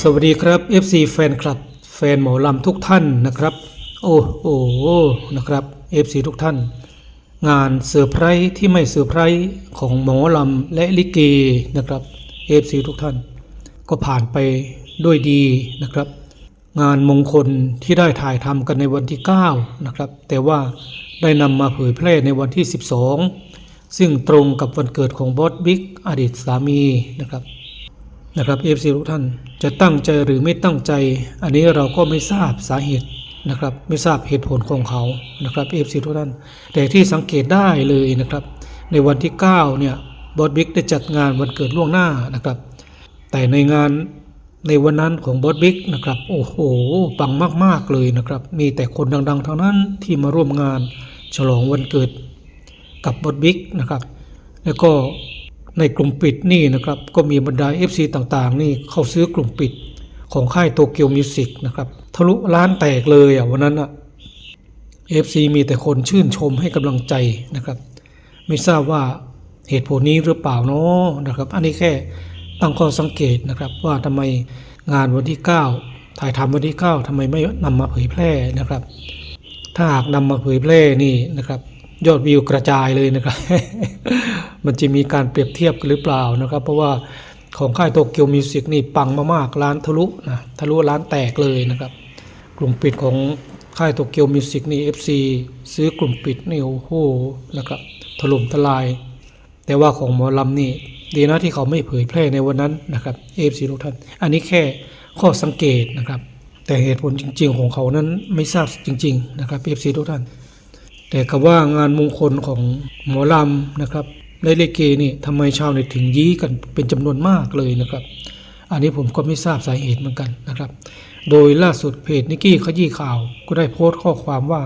สวัสดีครับ FC แฟนคลับ แฟนหมอลำทุกท่านนะครับ โอ้โอ้นะครับ FC ทุกท่าน งานเซอร์ไพรส์ที่ไม่เซอร์ไพรส์ของหมอลำและลิเกนะครับ FC ทุกท่าน ก็ผ่านไปด้วยดีนะครับ งานมงคลที่ได้ถ่ายทำกันในวันที่ 9 นะครับ แต่ว่าได้นำมาเผยแพร่ในวันที่ 12 ซึ่งตรงกับวันเกิดของบอสบิ๊กอดีตสามีนะครับนะครับเอฟซีทุกท่านจะตั้งใจหรือไม่ตั้งใจ อันนี้เราก็ไม่ทราบสาเหตุนะครับ ไม่ทราบเหตุผลของเขานะครับเอฟซีทุกท่าน แต่ที่สังเกตได้เลยนะครับ ในวันที่ 9 เนี่ยบอสบิ๊กได้จัดงานวันเกิดล่วงหน้านะครับ แต่ในงานในวันนั้นของบอสบิ๊กนะครับ โอ้โหปังมาก ๆ เลยนะครับ มีแต่คนดัง ๆทั้งนั้นที่มาร่วมงาน ฉลองวันเกิด กับบอสบิ๊กนะครับ แล้วก็ในกลุ่มปิดนี่นะครับก็มีบรรดา FC ต่างๆ นี่เข้าซื้อกลุ่มปิดของค่ายโตเกียวมิวสิกนะครับทะลุล้านแตกเลยอะวันนั้นอะ FC มีแต่คนชื่นชมให้กำลังใจนะครับ ไม่ทราบว่าเหตุผลนี้หรือเปล่าเนาะนะครับ อันนี้แค่ตั้งข้อสังเกตนะครับว่าทำไมงานวันที่ 9 ถ่ายทำวันที่ 9ทำไมไม่นำมาเผยแพร่นะครับ ถ้าหากนำมาเผยแพร่นี่นะครับ ยอดวิวกระจายเลยนะครับ มันจะมีการเปรียบเทียบกันหรือเปล่านะครับ เพราะว่าของค่ายโตเกียวมิวสิกนี่ปังมากๆร้านทะลุนะทะลุร้านแตกเลยนะครับ กลุ่มปิดของค่ายโตเกียวมิวสิกนี่ FC ซื้อกลุ่มปิดนี่โอ้โหนะครับถล่มทลาย แต่ว่าของหมอลำนี่ดีนะที่เขาไม่เผยแพร่ในวันนั้นนะครับ FC ทุกท่าน อันนี้แค่ข้อสังเกตนะครับ แต่เหตุผลจริง ๆ ของเขานั้นไม่ทราบจริง ๆ นะครับ FC ทุกท่าน แต่กับว่างานมงคลของหมอลำนะครับ ในเลเกนี่ทำไมชาวเน็ตถึงยี้กันเป็นจำนวนมากเลยนะครับ อันนี้ผมก็ไม่ทราบสาเหตุเหมือนกันนะครับ โดยล่าสุดเพจนิกกี้ขยี้ข่าวก็ได้โพสต์ข้อความว่า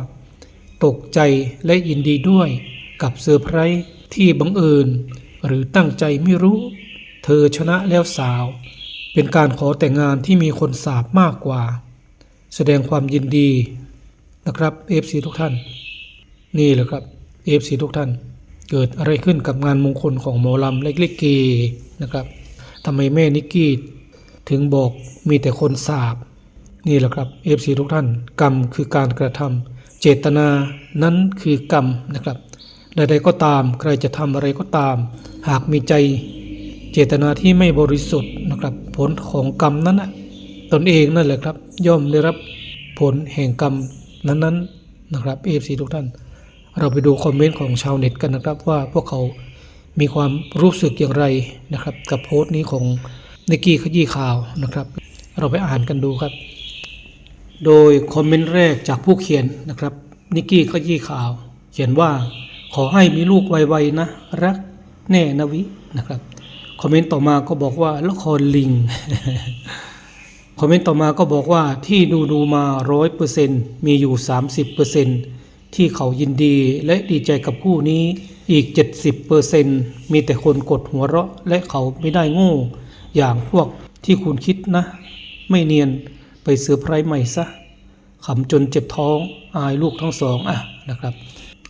ตกใจและยินดีด้วยกับเซอร์ไพรส์ที่บังเอิญ หรือตั้งใจไม่รู้ เธอชนะแล้วสาว เป็นการขอแต่งงานที่มีคนสาบมากกว่า แสดงความยินดีนะครับ FC ทุกท่าน นี่แหละครับเอฟซีทุกท่าน เกิดอะไรขึ้นกับงานมงคลของหมอลำเล็กๆเกนะครับทำไมแม่นิกกี้ถึงบอกมีแต่คนสาบ นี่แหละครับเอฟซีทุกท่าน กรรมคือการกระทำเจตนานั้นคือกรรมนะครับใดๆก็ตามใครจะทำอะไรก็ตาม หากมีใจเจตนาที่ไม่บริสุทธิ์นะครับผลของกรรมนั้นนะตนเองนั่นแหละครับ ย่อมได้รับผลแห่งกรรมนั้นๆนะครับเอฟซีทุกท่าน เราไปดูคอมเมนต์ของชาวเน็ตกันนะครับ ว่าพวกเขามีความรู้สึกอย่างไรนะครับ กับโพสต์นี้ของนิกกี้ขยี้ข่าวนะครับ เราไปอ่านกันดูครับ โดยคอมเมนต์แรกจากผู้เขียนนะครับนิกกี้ขยี้ข่าว เขียนว่าขอให้มีลูกไวๆนะ รักแน่นะวินะครับคอมเมนต์ต่อมาก็บอกว่าละครลิงคอมเมนต์ต่อมาก็บอกว่าที่ดูดูมาร้อยเปอร์เซนมีอยู่30เปอร์เซน ที่เขายินดีและดีใจกับคู่นี้อีก 70เปอร์เซนมีแต่คนกดหัวเราะและเขาไม่ได้โง่อย่างพวกที่คุณคิดนะ ไม่เนียนไปเซอร์ไพร์ใหม่ซะขำจนเจ็บท้องอายลูกทั้งสองอะนะครับ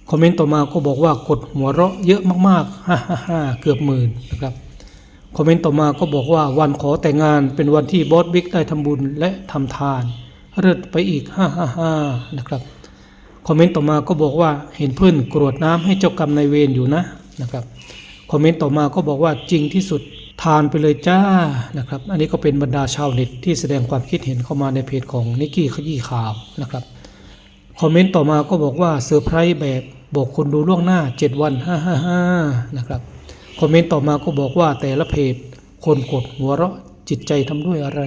คอมเมนต์ต่อมาก็บอกว่ากดหัวเราะเยอะมากๆฮ่าฮ่าฮ่าเกือบหมื่นนะครับคอมเมนต์ต่อมาก็บอกว่าวันขอแต่งงานเป็นวันที่บอสบิ๊กได้ทำบุญและทำทานเลิศไปอีกฮ่าฮ่าฮ่านะครับ คอมเมนต์ต่อมาก็บอกว่าเห็นเพื่อนกรวดน้ำให้เจ้ากรรมนายเวรอยู่นะนะครับคอมเมนต์ต่อมาก็บอกว่าจริงที่สุดทานไปเลยจ้านะครับ อันนี้ก็เป็นบรรดาชาวเน็ตที่แสดงความคิดเห็นเข้ามาในเพจของนิกกี้ขยี้ข่าวนะครับคอมเมนต์ต่อมาก็บอกว่าเซอร์ไพรส์แบบบอกคนดูล่วงหน้า 7 วันฮ่าฮ่าฮ่านะครับคอมเมนต์ต่อมาก็บอกว่าแต่ละเพจคนกดหัวเราะจิตใจทำด้วยอะไร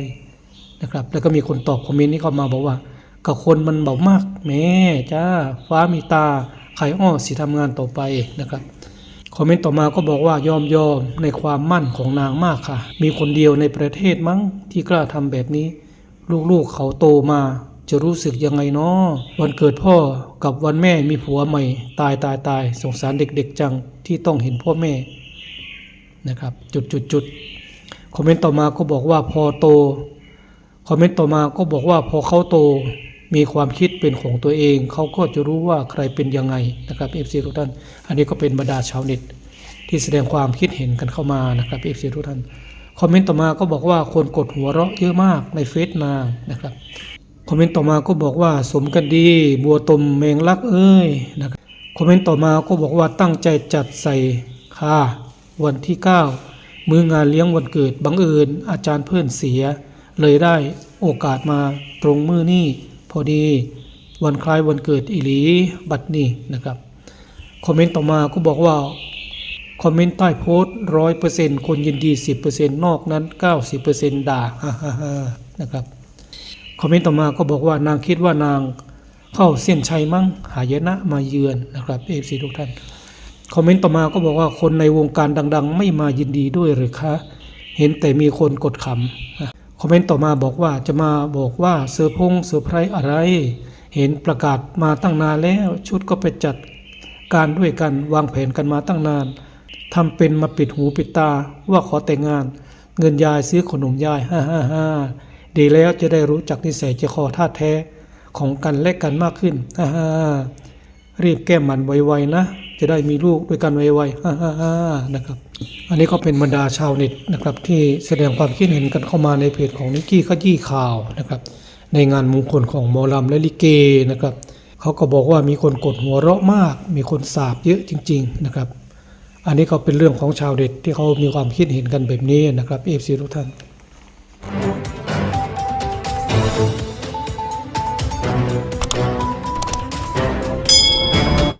นะครับ แล้วก็มีคนตอบคอมเมนต์นี้เข้ามาบอกว่า กับคนมันเบามาก แม่จ้าฟ้ามีตาไข่อ้อสิทำงานต่อไปนะครับคอมเมนต์ต่อมาก็บอกว่ายอมยอมในความมั่นของนางมากค่ะ มีคนเดียวในประเทศมั้งที่กล้าทำแบบนี้ ลูกๆเขาโตมา จะรู้สึกยังไงเนาะวันเกิดพ่อกับวันแม่มีผัวใหม่ ตายตายตายสงสารเด็กๆจังที่ต้องเห็นพ่อแม่นะครับ จุดจุดจุดคอมเมนต์ต่อมาก็บอกว่าพอโตคอมเมนต์ต่อมาก็บอกว่าพอเขาโต มีความคิดเป็นของตัวเอง เขาก็จะรู้ว่าใครเป็นยังไงนะครับเอฟซีทุกท่าน อันนี้ก็เป็นบรรดาชาวเน็ตที่แสดงความคิดเห็นกันเข้ามานะครับเอฟซีทุกท่านคอมเมนต์ต่อมาก็บอกว่าคนกดหัวเราะเยอะมากในเฟซนางนะครับคอมเมนต์ต่อมาก็บอกว่าสมกันดี บัวตมเมงลักเอ้ยนะครับคอมเมนต์ต่อมาก็บอกว่าตั้งใจจัดใส่ค่ะวันที่ 9 มื้องานเลี้ยงวันเกิดบังเอิญอาจารย์เพื่อนเสีย เลยได้โอกาสมาตรงมือนี่ อดี วันคล้ายวันเกิดอีหลีบัดนี้นะครับคอมเมนต์ต่อมาก็บอกว่าคอมเมนต์ใต้โพสต์ร้อยเปอร์เซ็นต์คนยินดีสิบเปอร์เซ็นต์นอกนั้นเก้าสิบเปอร์เซ็นต์ด่าฮ่าฮ่าฮ่านะครับคอมเมนต์ต่อมาก็บอกว่านางคิดว่านางเข้าเส้นชัยมั้งหายนะมาเยือนนะครับเอฟซีทุกท่านคอมเมนต์ต่อมาก็บอกว่าคนในวงการดัง ๆ ไม่มายินดีด้วยหรือคะ เห็นแต่มีคนกดขำ คอมเมนต์ต่อมาบอกว่าจะมาบอกว่าเซอร์พงเซอไพรอะไร เห็นประกาศมาตั้งนานแล้วชุดก็ไปจัดการด้วยกันวางแผนกันมาตั้งนานทำเป็นมาปิดหูปิดตาว่าขอแต่งงาน เงินยายซื้อขนมยายฮ่าฮ่าฮ่าดีแล้วจะได้รู้จักนิสัยใจคอท่าแท้ของกันและกันมากขึ้นฮ่าฮ่ารีบแก้มันไวๆนะ จะได้มีลูกด้วยกันไวๆฮ่าๆๆนะครับ อันนี้ก็เป็นบรรดาชาวเน็ตนะครับที่แสดงความคิดเห็นกันเข้ามาในเพจของนิกกี้ขยี้ข่าวนะครับ ในงานมงคลของมอลำและลิเกนะครับเขาก็บอกว่ามีคนกดหัวเราะมาก มีคนสาบเยอะจริง ๆนะครับ อันนี้ก็เป็นเรื่องของชาวเน็ตที่เขามีความคิดเห็นกันแบบนี้นะครับเอฟซีทุกท่าน